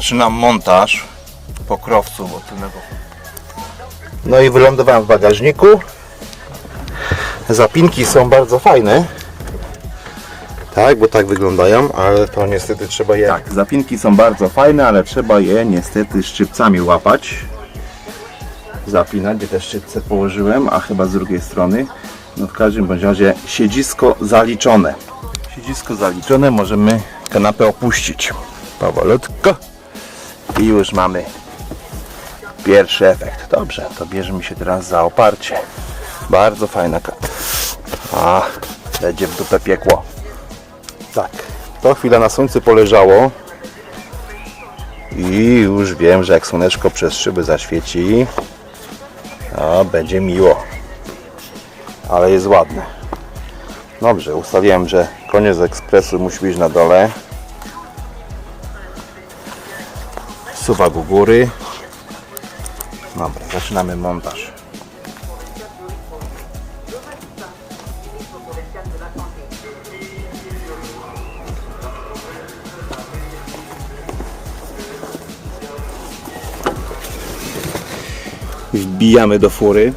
Zaczynam montaż pokrowcu tylnego. No i wylądowałem w bagażniku. Zapinki są bardzo fajne. Tak, bo tak wyglądają, ale to niestety trzeba je... Tak, zapinki są bardzo fajne, ale trzeba je niestety szczypcami łapać. Zapinać, gdzie te szczypce położyłem, a chyba z drugiej strony. No w każdym bądź razie siedzisko zaliczone. Siedzisko zaliczone, możemy kanapę opuścić. Powolutko. I już mamy pierwszy efekt. Dobrze, to bierzemy się teraz za oparcie. Bardzo fajna kanapa. A, będzie w dupę piekło. Tak. To chwilę na słońcu poleżało. I już wiem, że jak słoneczko przez szyby zaświeci, to będzie miło. Ale jest ładne. Dobrze, ustawiłem, że koniec ekspresu musi być na dole. Suwak góry. Dobra, zaczynamy montaż. Wbijamy do fury.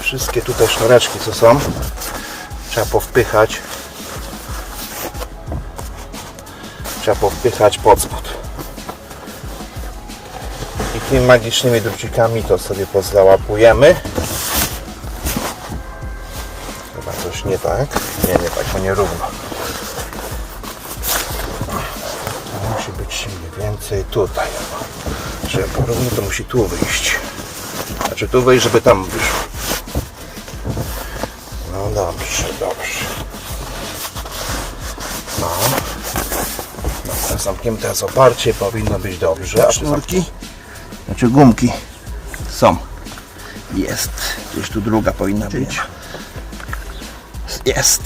Wszystkie tutaj sznureczki co są trzeba powpychać. Trzeba powpychać pod spód i tymi magicznymi drucikami to sobie pozałapujemy. Chyba coś nie tak. Nie, nie tak, to nierówno więcej tutaj żeby porówno to musi tu wyjść znaczy tu wyjść, żeby tam wyszło no dobrze, dobrze. No. Dobra, zamkniemy teraz oparcie, powinno być dobrze. A sznurki? Znaczy gumki są. Jest. Gdzieś tu druga powinna być. Jest.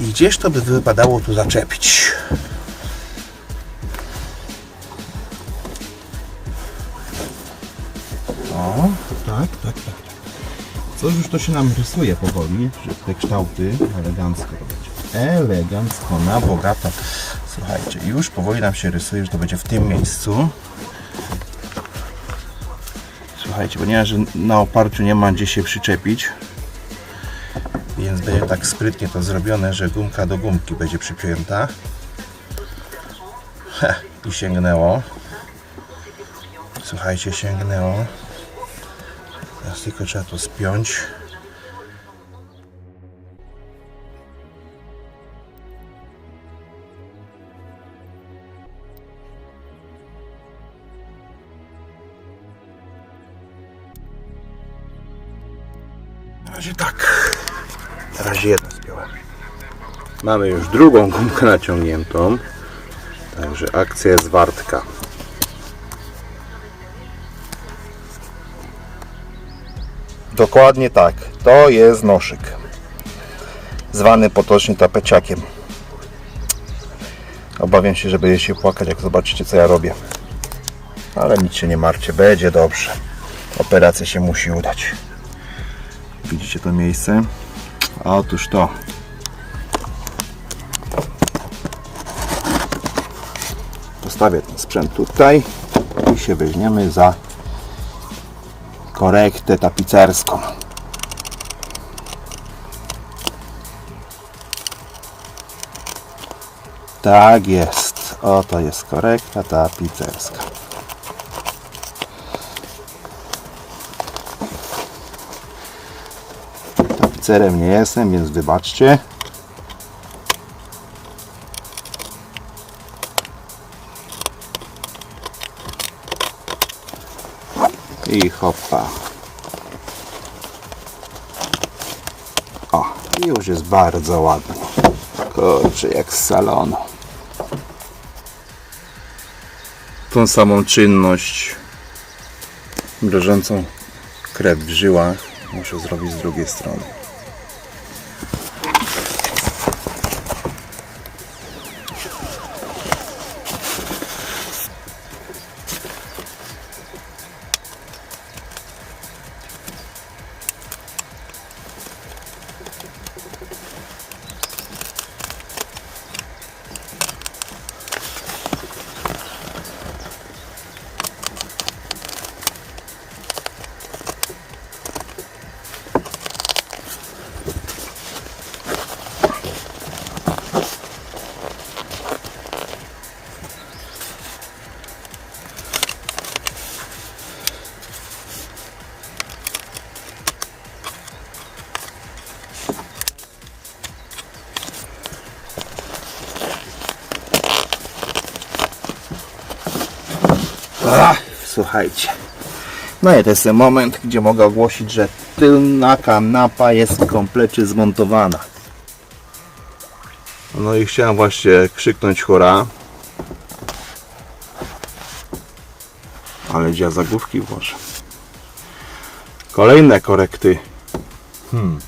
I gdzieś to by wypadało tu zaczepić. O, tak, tak, tak. Coś już to się nam rysuje powoli, że te kształty elegancko będzie. Elegancko, na bogato. Słuchajcie, już powoli nam się rysuje, że to będzie w tym miejscu. Słuchajcie, ponieważ na oparciu nie ma gdzie się przyczepić, więc będzie tak sprytnie to zrobione, że gumka do gumki będzie przypięta. Heh, I sięgnęło. Słuchajcie, sięgnęło. Teraz tylko trzeba to spiąć. Na razie tak. Na razie jedno spiąłem. Mamy już drugą gumkę naciągniętą. Także akcja jest wartka. Dokładnie tak. To jest noszyk. Zwany potocznie tapeciakiem. Obawiam się, że będziecie płakać, jak zobaczycie, co ja robię. Ale nic się nie martwcie, będzie dobrze. Operacja się musi udać. Widzicie to miejsce? Otóż to. Postawię ten sprzęt tutaj i się weźmiemy za korektę tapicerską. Tak jest. Oto jest korekta tapicerska. Tapicerem nie jestem, więc wybaczcie. I hopa. O, już jest bardzo ładnie. Kurczę, jak z salonu. Tą samą czynność mrożącą krew w żyłach muszę zrobić z drugiej strony. Słuchajcie. No i to jest ten moment, gdzie mogę ogłosić, że tylna kanapa jest komplecie zmontowana. No i chciałem właśnie krzyknąć hurra. Ale gdzie zagłówki włożę? Kolejne korekty. Hmm.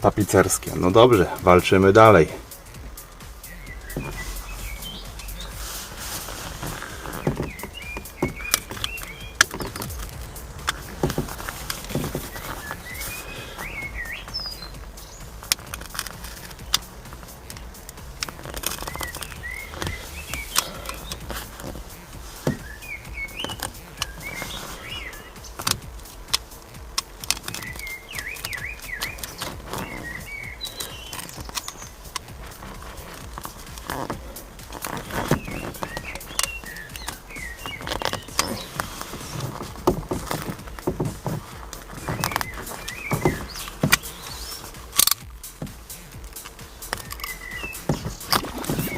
Tapicerskie. No dobrze, walczymy dalej.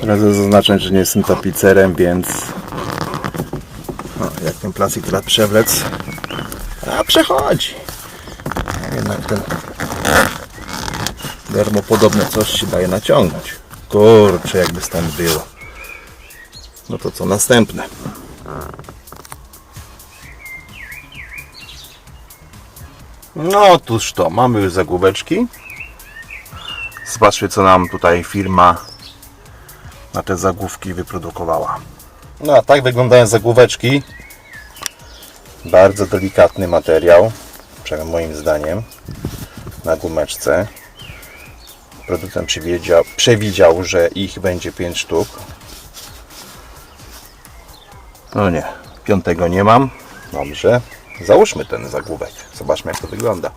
Teraz zaznaczam, że nie jestem tapicerem, więc o, jak ten plastik teraz przewlec, a przechodzi. Jednak ten dermopodobne coś się daje naciągnąć. Kurczę, jakby stąd było. No to co następne? No otóż to, mamy już zagłóweczki. Zobaczcie co nam tutaj firma na te zagłówki wyprodukowała. No a tak wyglądają zagłóweczki. Bardzo delikatny materiał, przynajmniej moim zdaniem, na gumeczce. Producent przewidział, przewidział, że ich będzie 5 sztuk. No nie, piątego nie mam. Dobrze, załóżmy ten zagłówek. Zobaczmy jak to wygląda.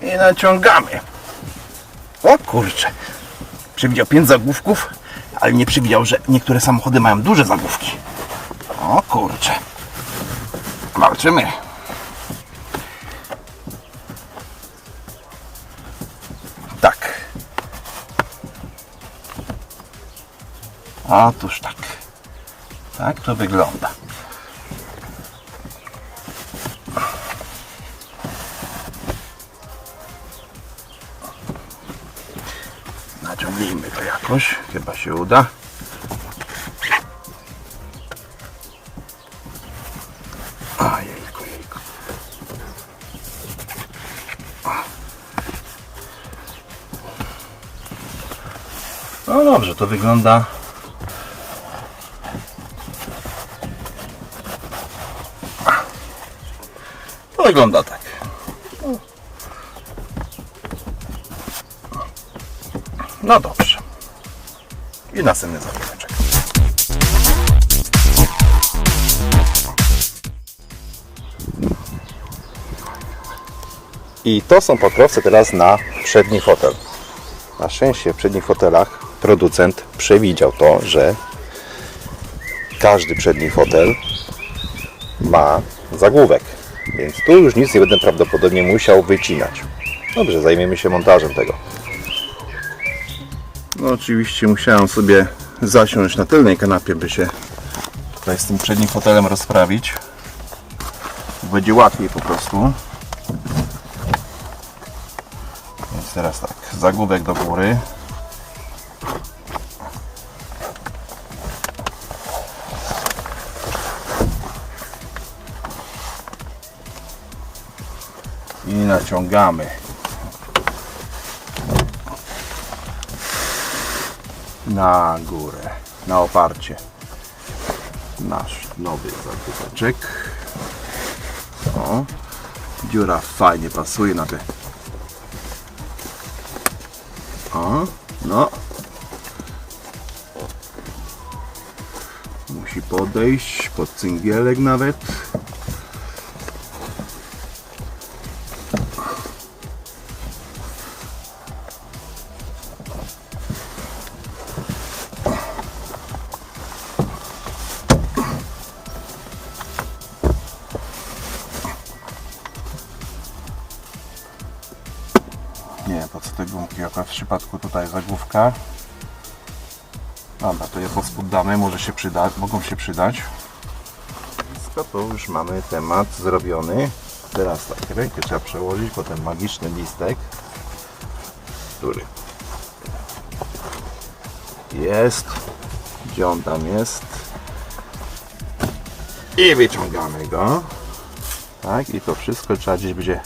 I naciągamy. O kurczę. Przewidział 5 zagłówków, ale nie przewidział, że niektóre samochody mają duże zagłówki. O kurczę. Walczymy. Tak. Otóż tak. Tak to wygląda. Naciągnijmy to jakoś, chyba się uda. Ojejku, jejku. No dobrze, to wygląda. Wygląda tak. No dobrze. I następny zagłóweczek. I to są pokrowce teraz na przedni fotel. Na szczęście w przednich fotelach producent przewidział to, że każdy przedni fotel ma zagłówek. Więc tu już nic nie będę prawdopodobnie musiał wycinać. Dobrze, zajmiemy się montażem tego. No oczywiście musiałem sobie zasiąść na tylnej kanapie, by się tutaj z tym przednim fotelem rozprawić. Będzie łatwiej po prostu. Więc teraz tak, zagłówek do góry. I naciągamy. Na górę, na oparcie. Nasz nowy zakupeczek. O, dziura fajnie pasuje na te. O, no. Musi podejść pod cyngielek nawet. Dobra, to je pospoddamy, może się przyda, mogą się przydać. To już mamy temat zrobiony. Teraz tak, rękę trzeba przełożyć po ten magiczny listek, który jest. Gdzie on tam jest? I wyciągamy go. Tak, i to wszystko trzeba gdzieś będzie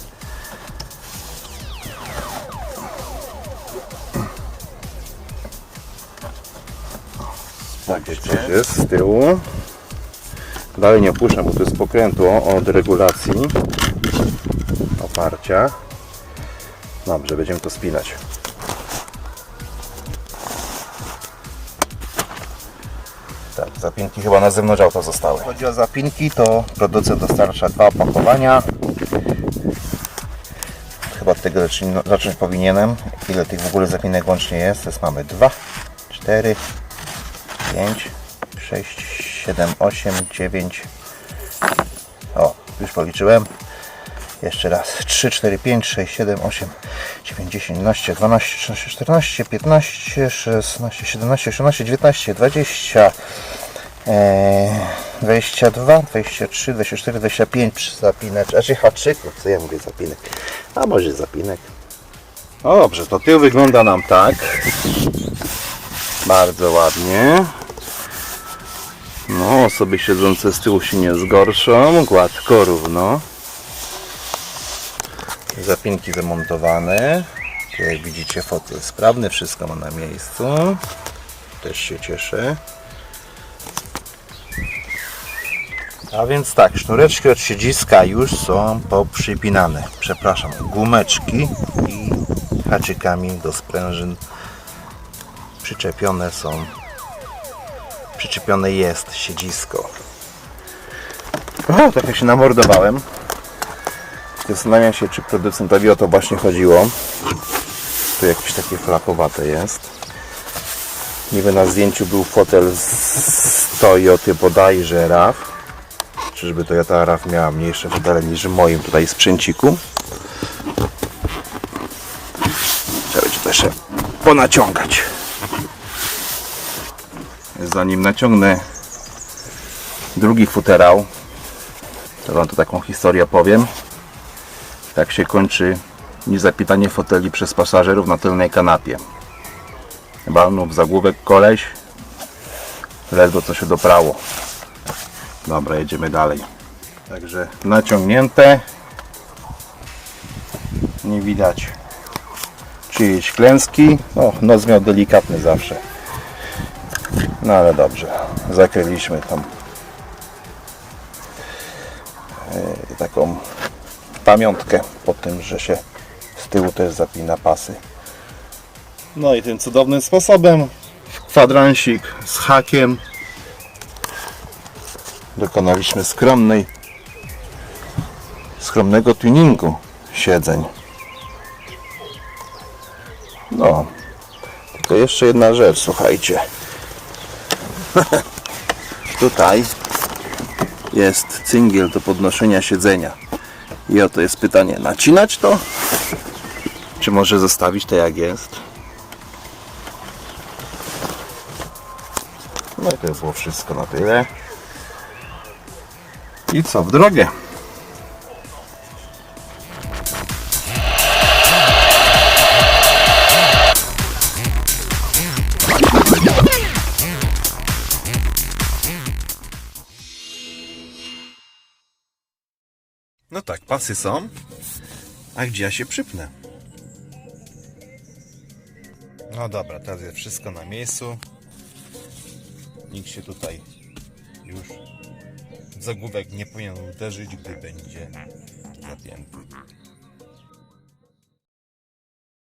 Tak, gdzieś jest z tyłu. Dalej nie opuszczam, bo to jest pokrętło od regulacji oparcia. Dobrze, będziemy to spinać. Tak, zapinki chyba na zewnątrz auta zostały. Chodzi o zapinki, to producent dostarcza dwa opakowania. Chyba tego zacząć, powinienem. Ile tych w ogóle zapinek łącznie jest? Teraz mamy 2, 4, 5, 6, 7, 8, 9. O, już policzyłem. Jeszcze raz. 3, 4, 5, 6, 7, 8, 9, 10, 11, 12, 13, 14, 15, 16, 17, 18, 19, 20, e, 22, 23, 24, 25 zapinek, znaczy haczyków, co ja mówię zapinek, a może zapinek. Dobrze, to tył wygląda nam tak. Bardzo ładnie. No, osoby siedzące z tyłu się nie zgorszą. Gładko, równo. Zapinki zamontowane. Tu jak widzicie fotel sprawny, wszystko ma na miejscu. Też się cieszę. A więc tak, sznureczki od siedziska już są poprzypinane. Przepraszam, gumeczki i haczykami do sprężyn przyczepione są przyczepione jest siedzisko. O, trochę się namordowałem. Zastanawiam się, czy producentowi o to właśnie chodziło. Tu jakieś takie flapowate jest. Niby na zdjęciu był fotel z Toyoty bodajże RAV. Czyżby Toyota RAV miała mniejsze fotele niż w moim tutaj sprzęciku. Trzeba będzie jeszcze ponaciągać zanim naciągnę drugi futerał, to Wam tu taką historię powiem. Tak się kończy niezapitanie foteli przez pasażerów na tylnej kanapie. Balnął w zagłówek koleś, ledwo co się doprało. Dobra, jedziemy dalej. Także naciągnięte. Nie widać czyjejś klęski. O, noc miał delikatny zawsze. No ale dobrze, zakryliśmy tam e, taką pamiątkę po tym, że się z tyłu też zapina pasy. No i tym cudownym sposobem kwadransik z hakiem dokonaliśmy skromnej skromnego tuningu siedzeń. No, tylko jeszcze jedna rzecz, słuchajcie. Tutaj jest cyngiel do podnoszenia siedzenia. I oto jest pytanie, nacinać to? Czy może zostawić to jak jest? No i to było wszystko na tyle. I co, w drogę? No tak, pasy są. A gdzie ja się przypnę? No dobra, teraz jest wszystko na miejscu. Nikt się tutaj już w zagłówek nie powinien uderzyć, gdy będzie zapięty.